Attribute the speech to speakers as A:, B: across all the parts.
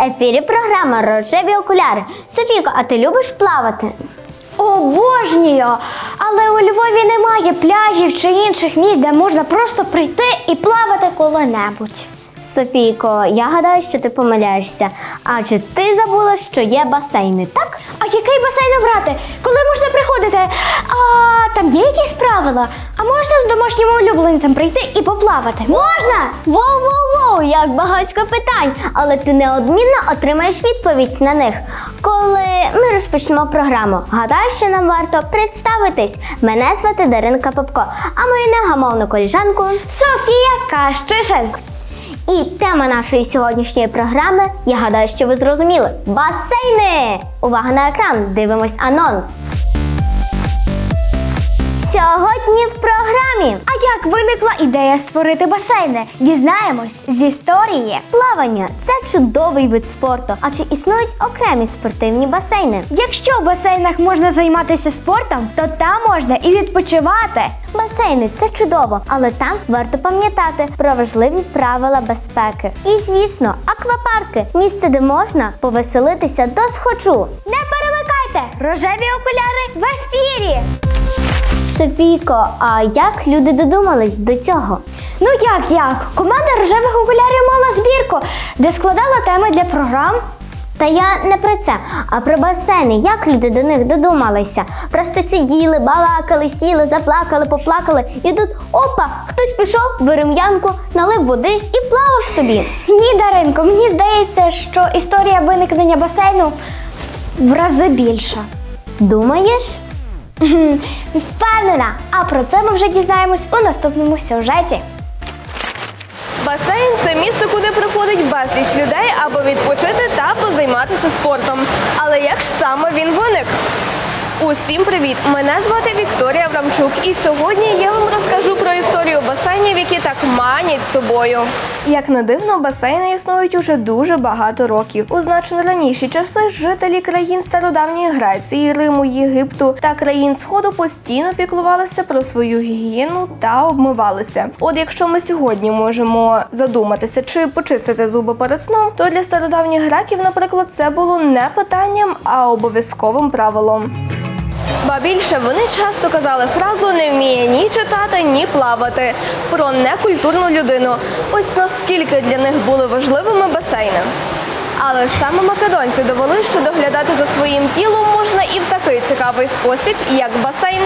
A: ефірі програма Рожеві окуляри. Софійко, а ти любиш плавати?
B: Обожнюю! Але у Львові немає пляжів чи інших місць, де можна просто прийти і плавати коли-небудь.
A: Софійко, я гадаю, що ти помиляєшся, адже ти забула, що є басейни, так?
B: А який басейн обрати? Коли можна приходити? А там є якісь правила? А можна з домашнім улюбленцем прийти і поплавати? Можна!
A: Воу-воу-воу, як багатько питань, але ти неодмінно отримаєш відповідь на них. Коли ми розпочнемо програму, гадаю, що нам варто представитись. Мене звати Даринка Попко, а мою негамовну коліжанку.
B: Софія Кащишин.
A: І тема нашої сьогоднішньої програми, я гадаю, що ви зрозуміли. Басейни! Увага на екран! Дивимось анонс. Сьогодні в програмі
B: А як виникла ідея створити басейни? Дізнаємось з історії.
A: плавання це чудовий вид спорту. А чи існують окремі спортивні басейни?
B: Якщо в басейнах можна займатися спортом, то там можна і відпочивати.
A: Басейни це чудово, але там варто пам'ятати про важливі правила безпеки. І звісно, аквапарки місце, де можна повеселитися до схочу.
B: Не перемикайте! Рожеві окуляри в ефірі!
A: Софійко, а як люди додумались до цього?
B: Ну як як? Команда рожевих окулярів мала збірку, де складала теми для програм.
A: Та я не про це, а про басейни. Як люди до них додумалися? Просто сиділи, балакали, сіли, заплакали, поплакали, і тут опа, хтось пішов, вирив ямку, налив води і плавав собі.
B: Ні, Даринко, мені здається, що історія виникнення басейну в рази більша.
A: Думаєш?
B: Впевнена, а про це ми вже дізнаємось у наступному сюжеті.
C: Басейн це місто, куди приходить безліч людей, аби відпочити та позайматися спортом. Але як ж саме він виник? Усім привіт! Мене звати Вікторія Врамчук, і сьогодні я вам розкажу про історію басейнів, які так манять собою. Як не дивно, басейни існують уже дуже багато років. У значно раніші часи жителі країн стародавньої Греції, Риму, Єгипту та країн Сходу постійно піклувалися про свою гігієну та обмивалися. От якщо ми сьогодні можемо задуматися, чи почистити зуби перед сном, то для стародавніх греків, наприклад, це було не питанням, а обов'язковим правилом. Ба більше вони часто казали фразу не вміє ні читати, ні плавати про некультурну людину. Ось наскільки для них були важливими басейни. Але саме македонці довели, що доглядати за своїм тілом можна і в такий цікавий спосіб, як басейн.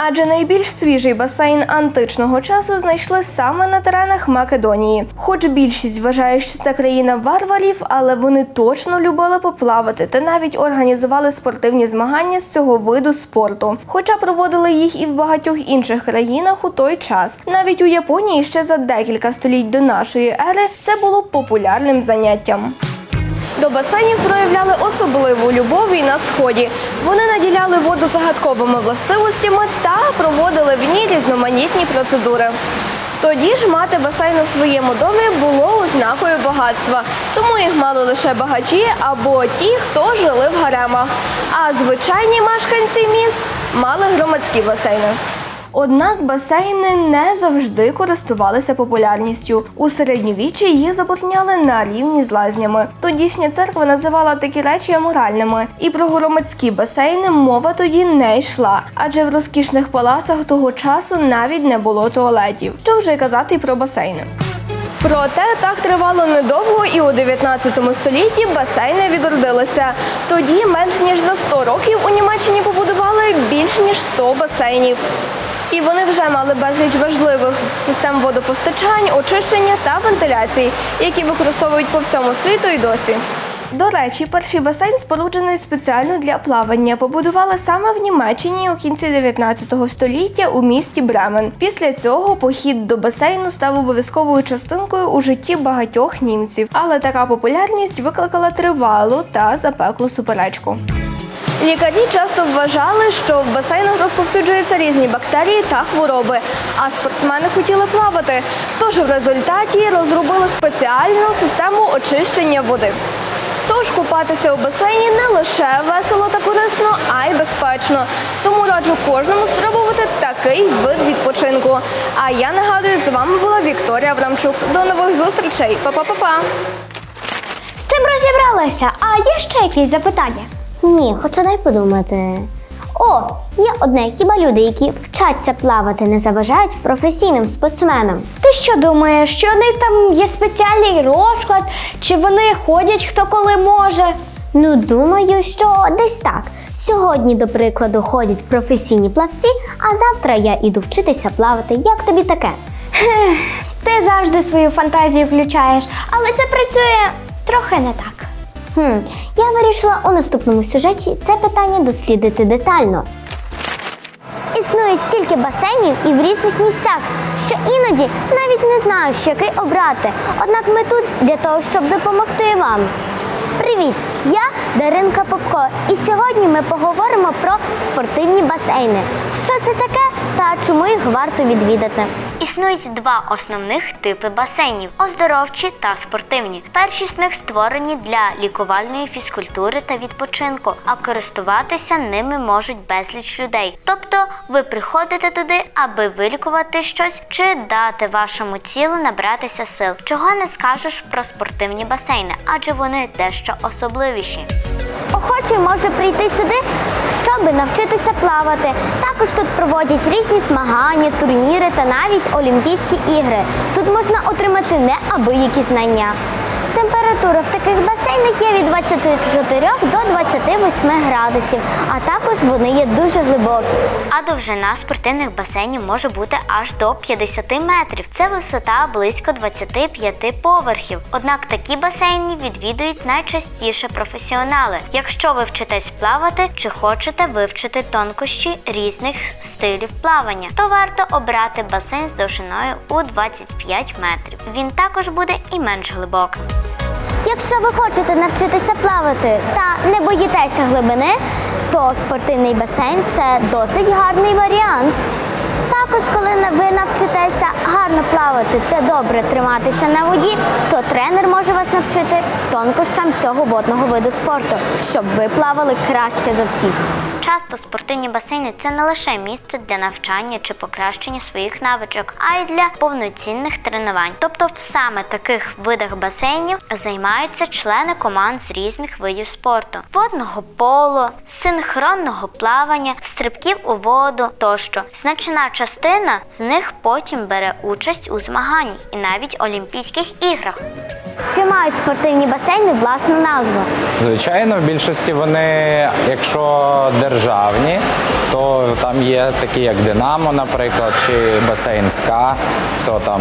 C: Адже найбільш свіжий басейн античного часу знайшли саме на теренах Македонії. Хоч більшість вважає, що це країна варварів, але вони точно любили поплавати та навіть організували спортивні змагання з цього виду спорту. Хоча проводили їх і в багатьох інших країнах у той час. Навіть у Японії ще за декілька століть до нашої ери це було популярним заняттям. До басейнів проявляли особливу любов і на сході. Вони наділяли воду загадковими властивостями та проводили в ній різноманітні процедури. Тоді ж мати басейн у своєму домі було ознакою багатства, тому їх мали лише багачі або ті, хто жили в гаремах. А звичайні мешканці міст мали громадські басейни. Однак басейни не завжди користувалися популярністю. У середньовіччі її забороняли на рівні з лазнями. Тодішня церква називала такі речі аморальними, і про громадські басейни мова тоді не йшла, адже в розкішних палацах того часу навіть не було туалетів. Що вже казати й про басейни. Проте так тривало недовго, і у 19 столітті басейни відродилися. Тоді менш ніж за 100 років у Німеччині побудували більш ніж 100 басейнів. І вони вже мали безліч важливих систем водопостачань, очищення та вентиляції, які використовують по всьому світу і досі. До речі, перший басейн, споруджений спеціально для плавання, побудували саме в Німеччині у кінці 19 століття у місті Бремен. Після цього похід до басейну став обов'язковою частинкою у житті багатьох німців, але така популярність викликала тривалу та запеклу суперечку. Лікарі часто вважали, що в басейнах розповсюджуються різні бактерії та хвороби, а спортсмени хотіли плавати. Тож в результаті розробили спеціальну систему очищення води. Тож купатися у басейні не лише весело та корисно, а й безпечно. Тому раджу кожному спробувати такий вид відпочинку. А я нагадую, з вами була Вікторія Врамчук. До нових зустрічей. Па-па-па-па!
B: цим розібралася. А є ще якісь запитання?
A: Ні, хоча дай подумати. О, є одне, хіба люди, які вчаться плавати, не заважають професійним спортсменам?
B: Ти що думаєш, що у них там є спеціальний розклад, чи вони ходять хто коли може?
A: Ну, думаю, що десь так. Сьогодні, до прикладу, ходять професійні плавці, а завтра я іду вчитися плавати. Як тобі таке?
B: Ти завжди свою фантазію включаєш, але це працює трохи не так.
A: Хм, я вирішила у наступному сюжеті це питання дослідити детально. Існує стільки басейнів і в різних місцях, що іноді навіть не знаєш, який обрати. Однак ми тут для того, щоб допомогти вам. Привіт! Я Даринка Попко, і сьогодні ми поговоримо про спортивні басейни. Що це таке та чому їх варто відвідати? Існують два основних типи басейнів: оздоровчі та спортивні. Перші з них створені для лікувальної фізкультури та відпочинку, а користуватися ними можуть безліч людей. Тобто ви приходите туди, аби вилікувати щось чи дати вашому тілу набратися сил. Чого не скажеш про спортивні басейни, адже вони дещо особливіші. Охочий може прийти сюди, щоб навчитися плавати. Також тут проводять різні змагання, турніри та навіть Олімпійські ігри. Тут можна отримати неабиякі знання. Температура в таких басейнах є від 24 до 28 градусів, а також вони є дуже глибокі. А довжина спортивних басейнів може бути аж до 50 метрів. Це висота близько 25 поверхів. Однак такі басейни відвідують найчастіше професіонали. Якщо ви вчитесь плавати чи хочете вивчити тонкощі різних стилів плавання, то варто обрати басейн з довжиною у 25 метрів. Він також буде і менш глибоким. Якщо ви хочете навчитися плавати та не боїтеся глибини, то спортивний басейн це досить гарний варіант. Також, коли ви навчитеся гарно плавати та добре триматися на воді, то тренер може вас навчити тонкощам цього водного виду спорту, щоб ви плавали краще за всіх. Часто спортивні басейни це не лише місце для навчання чи покращення своїх навичок, а й для повноцінних тренувань. Тобто, в саме таких видах басейнів займаються члени команд з різних видів спорту: водного поло, синхронного плавання, стрибків у воду тощо. Значна частина з них потім бере участь у змаганнях і навіть Олімпійських іграх. Чи мають спортивні басейни власну назву?
D: Звичайно, в більшості вони, якщо державні, то там є такі, як Динамо, наприклад, чи басейн СКА, то там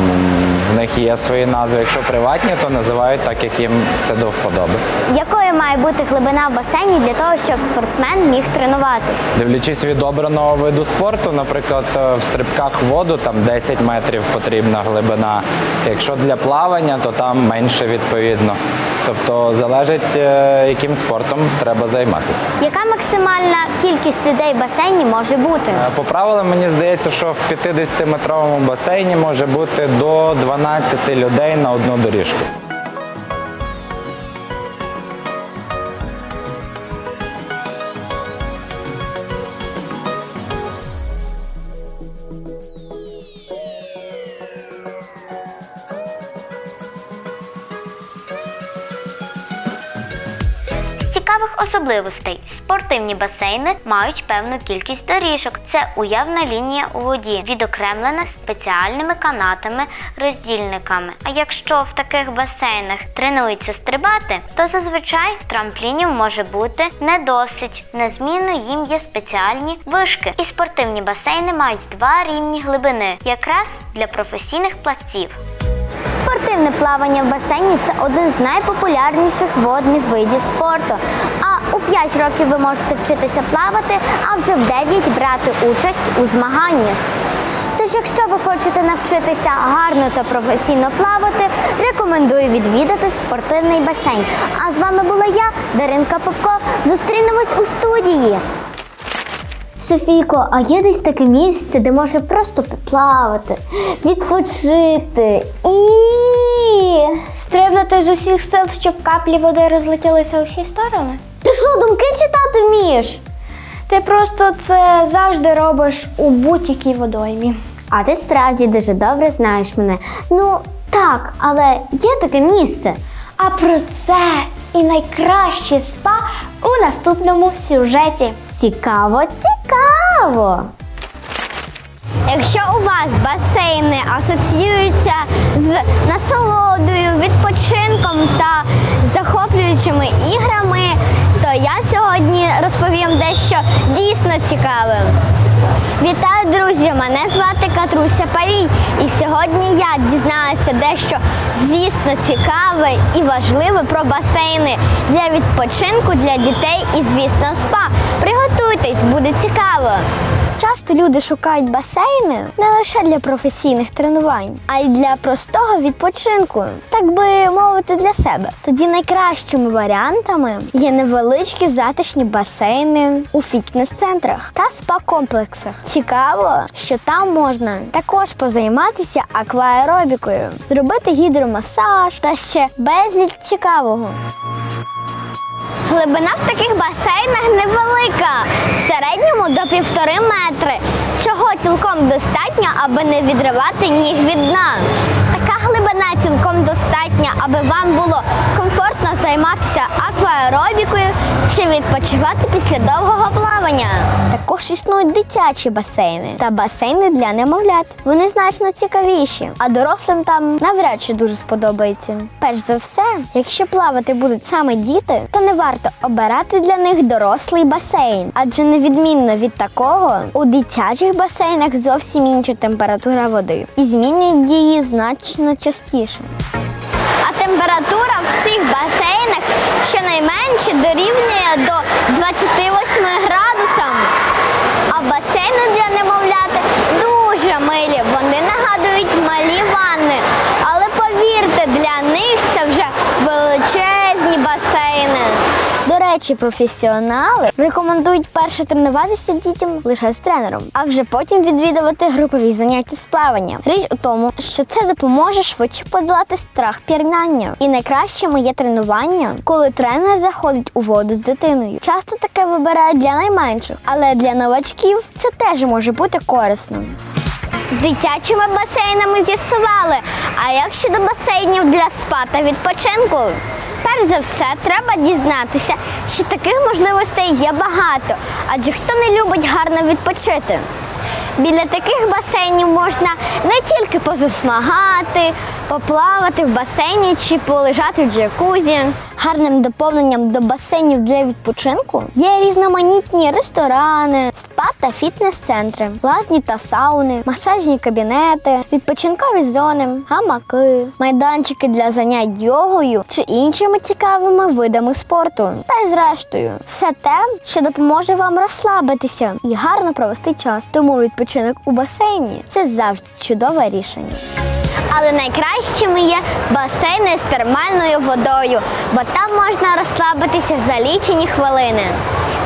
D: в них є свої назви. Якщо приватні, то називають так, як їм це до вподоби.
A: Якою має бути глибина в басейні для того, щоб спортсмен міг тренуватись?
D: Дивлячись від обраного виду спорту, наприклад, е, в стрибках в воду там 10 метрів потрібна глибина. Якщо для плавання, то там менше відповідно. Тобто залежить, е, яким спортом треба займатися.
A: Яка максимальна кількість людей в басейні може бути?
D: Е, По правилам мені здається, що в 50-метровому басейні може бути до 12 людей на одну доріжку.
A: Цікавих особливостей спортивні басейни мають певну кількість доріжок. Це уявна лінія у воді, відокремлена спеціальними канатами роздільниками. А якщо в таких басейнах тренуються стрибати, то зазвичай трамплінів може бути не досить. Незмінно їм є спеціальні вишки. І спортивні басейни мають два рівні глибини, якраз для професійних плавців. Спортивне плавання в басейні це один з найпопулярніших водних видів спорту. А у 5 років ви можете вчитися плавати, а вже в 9 брати участь у змаганнях. Тож, якщо ви хочете навчитися гарно та професійно плавати, рекомендую відвідати спортивний басейн. А з вами була я, Даринка Попко. Зустрінемось у студії. Софійко, а є десь таке місце, де можна просто поплавати, відпочити і.
B: Стрибнути з усіх сил, щоб каплі води розлетілися у всі сторони.
A: Ти що, думки читати вмієш?
B: Ти просто це завжди робиш у будь-якій водоймі.
A: А ти справді дуже добре знаєш мене. Ну, так, але є таке місце.
B: А про це і найкраще спа у наступному сюжеті.
A: Цікаво, цікаво. Якщо у вас басейни асоціюються з насолодою, відпочинком та захоплюючими іграми, то я сьогодні розповім дещо дійсно цікаве. Вітаю, друзі! Мене звати Катруся Павій, і сьогодні я дізналася дещо, звісно, цікаве і важливе про басейни для відпочинку для дітей і, звісно, спа. Приготуйтесь, буде цікаво. Часто люди шукають басейни не лише для професійних тренувань, а й для простого відпочинку, так би мовити, для себе. Тоді найкращими варіантами є невеличкі затишні басейни у фітнес-центрах та спа-комплексах. Цікаво, що там можна також позайматися акваеробікою, зробити гідромасаж та ще безліч цікавого. Глибина в таких басейнах невелика, в середньому до півтори метри, чого цілком достатньо, аби не відривати ніг від дна. Така глибина цілком достатня, аби вам було комфортно займатися акваеробікою чи відпочивати після довгого плавання. Також існують дитячі басейни та басейни для немовлят. Вони значно цікавіші, а дорослим там навряд чи дуже сподобається. Перш за все, якщо плавати будуть саме діти, то не варто обирати для них дорослий басейн, адже на відмінно від такого, у дитячих басейнах зовсім інша температура води і змінюють її значно частіше. А температура в цих басейнах щонайменше дорівнює до 28 градусам. А басейни для немовляти дуже милі. Вони нагадують малі ванни. Але повірте, для них це вже величезні басейни. Речі, професіонали рекомендують перше тренуватися дітям лише з тренером, а вже потім відвідувати групові заняття з плавання. Річ у тому, що це допоможе швидше подолати страх пірнання. І найкращим є тренування, коли тренер заходить у воду з дитиною. Часто таке вибирають для найменших, але для новачків це теж може бути корисно. З дитячими басейнами з'ясували. А як щодо басейнів для спа та відпочинку? Перш за все, треба дізнатися, що таких можливостей є багато, адже хто не любить гарно відпочити. Біля таких басейнів можна не тільки позасмагати, поплавати в басейні чи полежати в джакузі. Гарним доповненням до басейнів для відпочинку є різноманітні ресторани, спа та фітнес-центри, лазні та сауни, масажні кабінети, відпочинкові зони, гамаки, майданчики для занять йогою чи іншими цікавими видами спорту. Та й зрештою, все те, що допоможе вам розслабитися і гарно провести час. Тому відпочинок у басейні це завжди чудове рішення. Але найкращими є басейни з термальною водою, бо там можна розслабитися за лічені хвилини.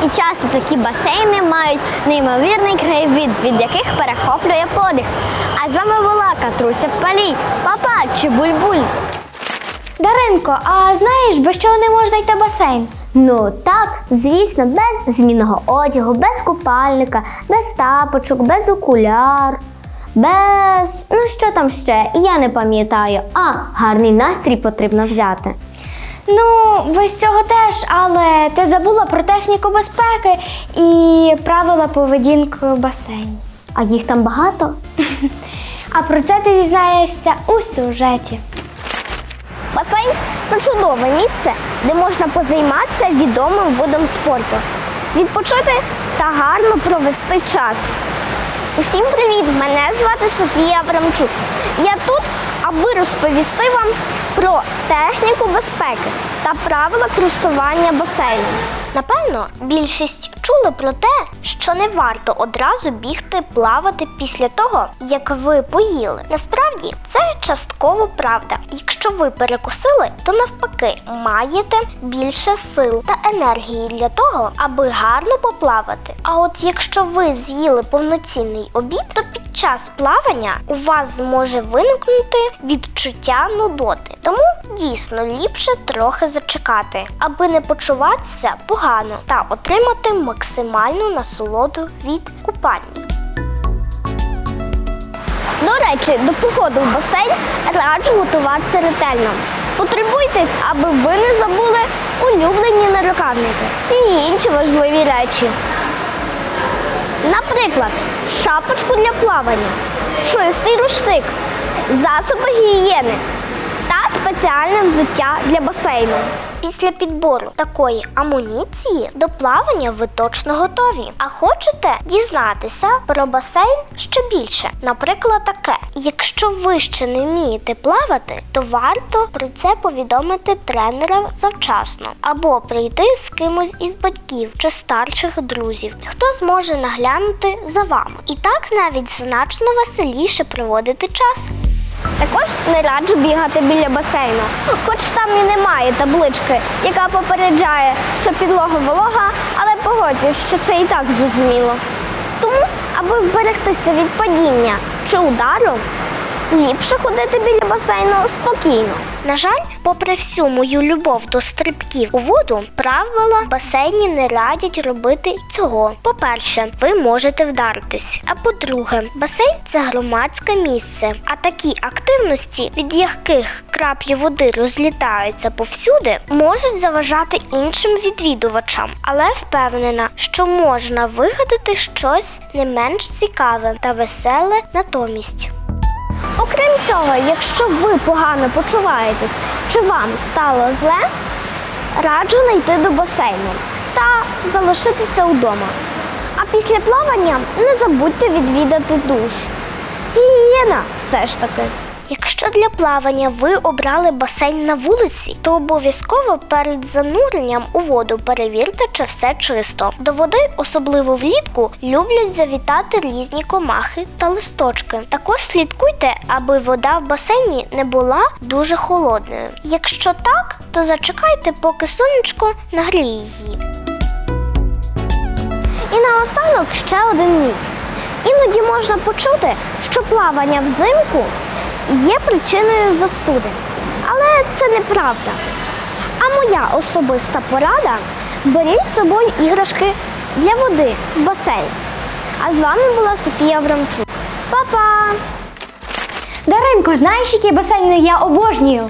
A: І часто такі басейни мають неймовірний краєвид, від яких перехоплює подих. А з вами була Катруся Палій, папа чи бульбуль.
B: Даринко, а знаєш, без чого не можна йти басейн?
A: Ну так, звісно, без змінного одягу, без купальника, без тапочок, без окуляр, без. ну що там ще? Я не пам'ятаю. А, гарний настрій потрібно взяти.
B: Ну, без цього теж, але ти забула про техніку безпеки і правила поведінки в басейні.
A: А їх там багато?
B: А про це ти дізнаєшся у сюжеті.
A: Басейн це чудове місце, де можна позайматися відомим видом спорту, відпочити та гарно провести час. Усім привіт! Мене звати Софія Абрамчук. Я тут, аби розповісти вам про техніку безпеки та правила користування басейном.
E: Напевно, більшість чули про те, що не варто одразу бігти плавати після того, як ви поїли. Насправді це частково правда. Якщо ви перекусили, то навпаки маєте більше сил та енергії для того, аби гарно поплавати. А от якщо ви з'їли повноцінний обід, то під час плавання у вас зможе виникнути відчуття нудоти. Тому дійсно ліпше трохи зачекати, аби не почуватися погано та отримати максимальну насолоду від купання.
A: До речі, до походу в басейн раджу готуватися ретельно.
F: Потурбуйтесь, аби ви не забули улюблені нарукавники і інші важливі речі. Наприклад, шапочку для плавання, чистий рушник, засоби гігієни та спеціальне взуття для басейну.
E: Після підбору такої амуніції до плавання ви точно готові. А хочете дізнатися про басейн ще більше? Наприклад, таке: якщо ви ще не вмієте плавати, то варто про це повідомити тренера завчасно або прийти з кимось із батьків чи старших друзів, хто зможе наглянути за вами. І так навіть значно веселіше проводити час.
F: Також не раджу бігати біля басейну, хоч там і немає таблички, яка попереджає, що підлога волога, але погодьтесь, що це і так зрозуміло. Тому, аби вберегтися від падіння чи удару, ліпше ходити біля басейну спокійно.
E: На жаль, попри всю мою любов до стрибків у воду, правила басейні не радять робити цього. По-перше, ви можете вдаритись. А по-друге, басейн це громадське місце. А такі активності, від яких краплі води розлітаються повсюди, можуть заважати іншим відвідувачам. Але впевнена, що можна вигадати щось не менш цікаве та веселе натомість.
F: Окрім цього, якщо ви погано почуваєтесь чи вам стало зле, раджу не до басейну та залишитися вдома. А після плавання не забудьте відвідати душ. Гігієна все ж таки.
E: Якщо для плавання ви обрали басейн на вулиці, то обов'язково перед зануренням у воду перевірте, чи все чисто. До води, особливо влітку, люблять завітати різні комахи та листочки. Також слідкуйте, аби вода в басейні не була дуже холодною. Якщо так, то зачекайте, поки сонечко нагріє її.
F: І наостанок ще один міф. Іноді можна почути, що плавання взимку є причиною застуди. Але це неправда. А моя особиста порада беріть з собою іграшки для води в басейн. А з вами була Софія Врамчук. Па-па!
B: Даринко, знаєш, які басейни я обожнюю?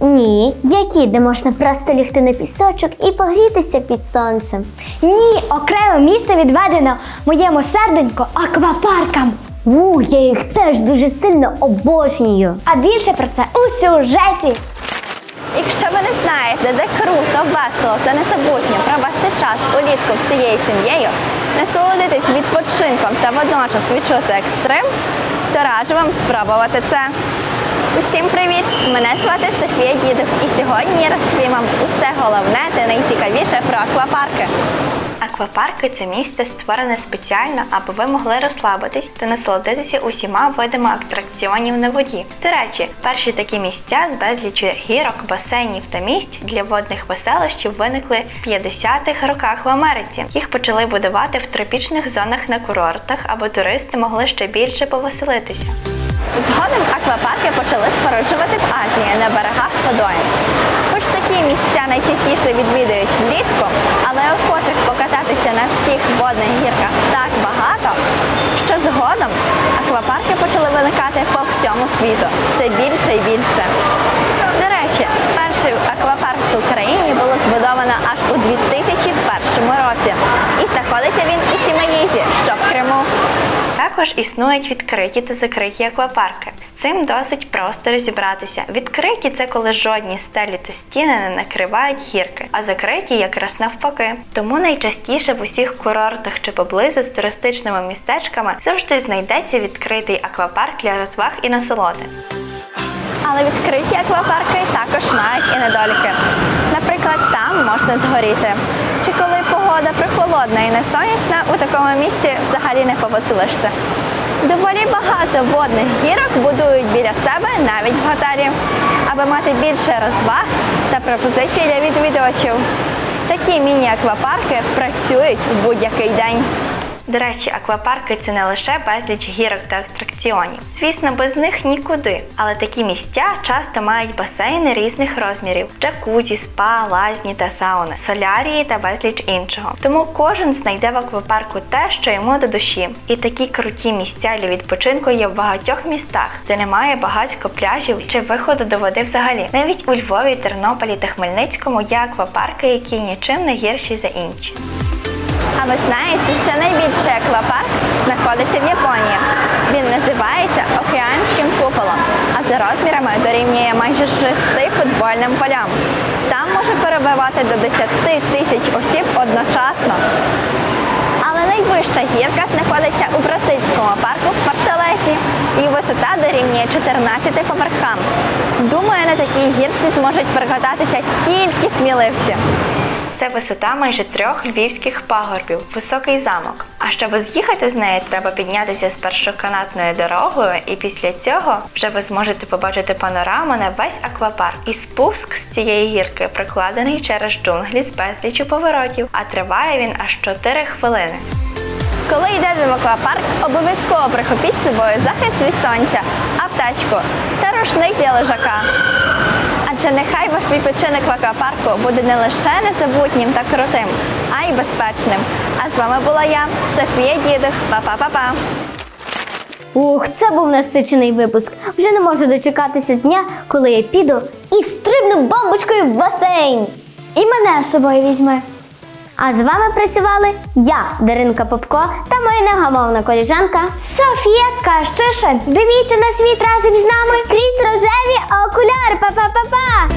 F: ні, які, де можна просто лігти на пісочок і погрітися під сонцем.
B: Ні, окреме місце відведено моєму серденько аквапаркам.
F: У, я їх теж дуже сильно обожнюю.
B: А більше про це у сюжеті.
G: Якщо ви не знаєте, де круто, весело та незабутньо провести час улітку всією сім'єю, насолодитись відпочинком та водночас відчути екстрим, то раджу вам спробувати це. Усім привіт! Мене звати Софія Дідик, і сьогодні я розповім вам усе головне та найцікавіше про аквапарки.
H: Аквапарки це місце створене спеціально, аби ви могли розслабитись та насолодитися усіма видами атракціонів на воді. До речі, перші такі місця з безлічю гірок, басейнів та місць для водних веселощів виникли в 50-х роках в Америці. Їх почали будувати в тропічних зонах на курортах, аби туристи могли ще більше повеселитися.
G: Згодом аквапарки почали споруджувати в Азії на берегах водойм. Хоч такі місця найчастіше відвідують влітку, але покататися на всіх водних гірках так багато, що згодом аквапарки почали виникати по всьому світу все більше і більше. До речі, перший аквапарк в Україні було збудовано аж у 2001 році. І знаходиться він у Сімаїзі, що в Криму.
H: Також існують відкриті та закриті аквапарки. З цим досить просто розібратися. Відкриті це коли жодні стелі та стіни не накривають гірки, а закриті якраз навпаки. Тому найчастіше в усіх курортах чи поблизу з туристичними містечками завжди знайдеться відкритий аквапарк для розваг і насолоди.
G: Але відкриті аквапарки також мають і недоліки. Наприклад, там можна згоріти. Чи коли погода прохолодна і не сонячна, у такому місці взагалі не повеселишся. Доволі багато водних гірок будують біля себе навіть в готелі, аби мати більше розваг та пропозицій для відвідувачів. Такі міні-аквапарки працюють в будь-який день.
H: До речі, аквапарки це не лише безліч гірок та атракціонів. Звісно, без них нікуди. Але такі місця часто мають басейни різних розмірів: джакузі, спа, лазні та сауни, солярії та безліч іншого. Тому кожен знайде в аквапарку те, що йому до душі. І такі круті місця для відпочинку є в багатьох містах, де немає багатько пляжів чи виходу до води взагалі. Навіть у Львові, Тернополі та Хмельницькому є аквапарки, які нічим не гірші за інші.
G: А ви знаєте, що найбільший аквапарк знаходиться в Японії. Він називається Океанським куполом, а за розмірами дорівнює майже шести футбольним полям. Там може перебивати до 10 тисяч осіб одночасно. Але найвища гірка знаходиться у Брасильському парку в Форталесі. Її висота дорівнює 14 поверхам. Думаю, на такій гірці зможуть перекататися тільки сміливці.
H: Це висота майже трьох львівських пагорбів, високий замок. А щоб з'їхати з неї, треба піднятися з першоканатною дорогою, і після цього вже ви зможете побачити панораму на весь аквапарк. І спуск з цієї гірки прокладений через джунглі з безлічю поворотів, а триває він аж 4 хвилини.
G: Коли йдете в аквапарк, обов'язково прихопіть з собою захист від сонця, аптечку та рушник для лежака. Адже нехай ваш відпочинок в аквапарку буде не лише незабутнім та крутим, а й безпечним. А з вами була я, Софія Дідих. Па-па-па-па!
A: Ух, це був насичений випуск. Вже не можу дочекатися дня, коли я піду і стрибну бомбочкою в басейн.
G: І мене з собою візьми.
A: А з вами працювали я, Даринка Попко, та моя негамовна коліжанка
G: Софія Кащишин. Дивіться на світ разом з нами
A: крізь рожеві окуляри. Па-па-па-па!